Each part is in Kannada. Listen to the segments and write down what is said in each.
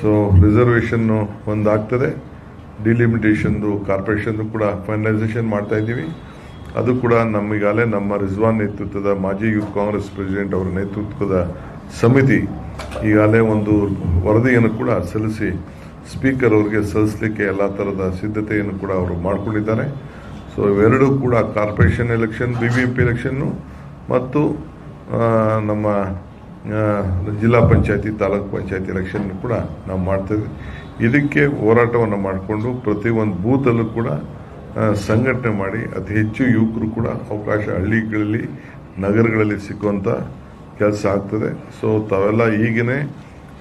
ಸೊ ರಿಸರ್ವೇಷನ್ನು ಒಂದು ಆಗ್ತದೆ ಡಿಲಿಮಿಟೇಷನ್ದು ಕಾರ್ಪೊರೇಷನ್ದು ಕೂಡ ಫೈನಲೈಸೇಷನ್ ಮಾಡ್ತಾ ಇದ್ದೀವಿ. ಅದು ಕೂಡ ನಮಗಾಲೇ ನಮ್ಮ ರಿಜ್ವಾನ್ ನೇತೃತ್ವದ ಮಾಜಿ ಯೂತ್ ಕಾಂಗ್ರೆಸ್ ಪ್ರೆಸಿಡೆಂಟ್ ಅವರ ನೇತೃತ್ವದ ಸಮಿತಿ ಈಗಾಗಲೇ ಒಂದು ವರದಿಯನ್ನು ಕೂಡ ಸಲ್ಲಿಸಿ ಸ್ಪೀಕರ್ ಅವರಿಗೆ ಸಲ್ಲಿಸಲಿಕ್ಕೆ ಎಲ್ಲ ಥರದ ಸಿದ್ಧತೆಯನ್ನು ಕೂಡ ಅವರು ಮಾಡಿಕೊಂಡಿದ್ದಾರೆ. ಸೊ ಇವೆರಡೂ ಕೂಡ ಕಾರ್ಪೊರೇಷನ್ ಎಲೆಕ್ಷನ್ ಬಿ ಬಿ ಎಲೆಕ್ಷನ್ನು ಮತ್ತು ನಮ್ಮ ಜಿಲ್ಲಾ ಪಂಚಾಯತಿ, ತಾಲೂಕು ಪಂಚಾಯತಿ ಎಲೆಕ್ಷನ್ ಕೂಡ ನಾವು ಮಾಡ್ತೇವೆ ಇದಕ್ಕೆ ಹೋರಾಟವನ್ನು ಮಾಡಿಕೊಂಡು ಪ್ರತಿ ಒಂದು ಬೂತಲ್ಲೂ ಕೂಡ ಸಂಘಟನೆ ಮಾಡಿ ಅತಿ ಹೆಚ್ಚು ಯುವಕರು ಕೂಡ ಅವಕಾಶ ಹಳ್ಳಿಗಳಲ್ಲಿ ನಗರಗಳಲ್ಲಿ ಸಿಕ್ಕುವಂಥ ಕೆಲಸ ಆಗ್ತದೆ. ಸೊ ತಾವೆಲ್ಲ ಈಗಿನೇ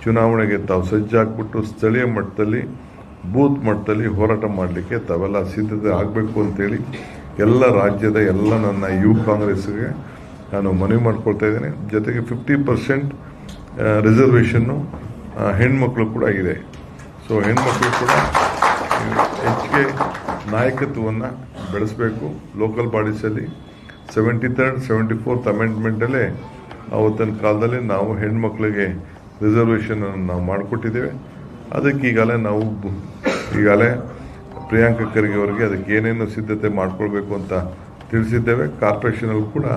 ಚುನಾವಣೆಗೆ ತಾವು ಸಜ್ಜಾಗ್ಬಿಟ್ಟು ಸ್ಥಳೀಯ ಮಟ್ಟದಲ್ಲಿ, ಬೂತ್ ಮಟ್ಟದಲ್ಲಿ ಹೋರಾಟ ಮಾಡಲಿಕ್ಕೆ ತಾವೆಲ್ಲ ಸಿದ್ಧತೆ ಆಗಬೇಕು ಅಂತೇಳಿ ಎಲ್ಲ ರಾಜ್ಯದ ಎಲ್ಲ ನನ್ನ ಯುವ ಕಾಂಗ್ರೆಸ್ಗೆ ನಾನು ಮನವಿ ಮಾಡ್ಕೊಳ್ತಾ ಇದ್ದೇನೆ. ಜೊತೆಗೆ ಫಿಫ್ಟಿ ಪರ್ಸೆಂಟ್ ರಿಸರ್ವೇಷನ್ನು ಹೆಣ್ಮಕ್ಳು ಕೂಡ ಇದೆ. ಸೊ ಹೆಣ್ಮಕ್ಳು ಕೂಡ ಹೆಚ್ಚಿಗೆ ನಾಯಕತ್ವವನ್ನು ಬೆಳೆಸಬೇಕು. ಲೋಕಲ್ ಬಾಡೀಸಲ್ಲಿ ಸೆವೆಂಟಿ ತರ್ಡ್ ಸೆವೆಂಟಿ ಫೋರ್ತ್ ಅಮೆಂಡ್ಮೆಂಟಲ್ಲೇ ಆವತ್ತಿನ ಕಾಲದಲ್ಲಿ ನಾವು ಹೆಣ್ಮಕ್ಳಿಗೆ ರಿಸರ್ವೇಷನನ್ನು ನಾವು ಮಾಡಿಕೊಟ್ಟಿದ್ದೇವೆ. ಅದಕ್ಕೆ ಈಗಾಗಲೇ ನಾವು ಈಗಾಗಲೇ ಪ್ರಿಯಾಂಕ ಖರ್ಗೆ ಅವರಿಗೆ ಅದಕ್ಕೆ ಏನೇನು ಸಿದ್ಧತೆ ಮಾಡಿಕೊಳ್ಬೇಕು ಅಂತ ತಿಳಿಸಿದ್ದೇವೆ. ಕಾರ್ಪೊರೇಷನಲ್ಲಿ ಕೂಡ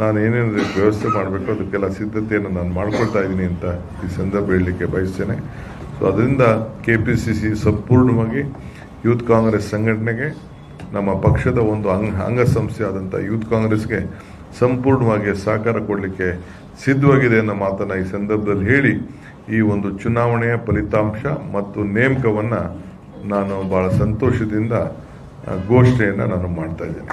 ನಾನು ಏನೇನು ವ್ಯವಸ್ಥೆ ಮಾಡಬೇಕು, ಅದಕ್ಕೆಲ್ಲ ಸಿದ್ಧತೆಯನ್ನು ನಾನು ಮಾಡ್ಕೊಳ್ತಾ ಇದ್ದೀನಿ ಅಂತ ಈ ಸಂದರ್ಭ ಹೇಳಲಿಕ್ಕೆ ಬಯಸ್ತೇನೆ. ಸೊ ಅದರಿಂದ ಕೆ ಪಿ ಸಿ ಸಿ ಸಂಪೂರ್ಣವಾಗಿ ಯೂತ್ ಕಾಂಗ್ರೆಸ್ ಸಂಘಟನೆಗೆ, ನಮ್ಮ ಪಕ್ಷದ ಒಂದು ಅಂಗ, ಅಂಗಸಂಸ್ಥೆ ಆದಂಥ ಯೂತ್ ಕಾಂಗ್ರೆಸ್ಗೆ ಸಂಪೂರ್ಣವಾಗಿ ಸಹಕಾರ ಕೊಡಲಿಕ್ಕೆ ಸಿದ್ಧವಾಗಿದೆ ಅನ್ನೋ ಮಾತನ್ನು ಈ ಸಂದರ್ಭದಲ್ಲಿ ಹೇಳಿ, ಈ ಒಂದು ಚುನಾವಣೆಯ ಫಲಿತಾಂಶ ಮತ್ತು ನೇಮಕವನ್ನು ನಾನು ಭಾಳ ಸಂತೋಷದಿಂದ ಘೋಷಣೆಯನ್ನು ನಾನು ಮಾಡ್ತಾ ಇದ್ದೇನೆ.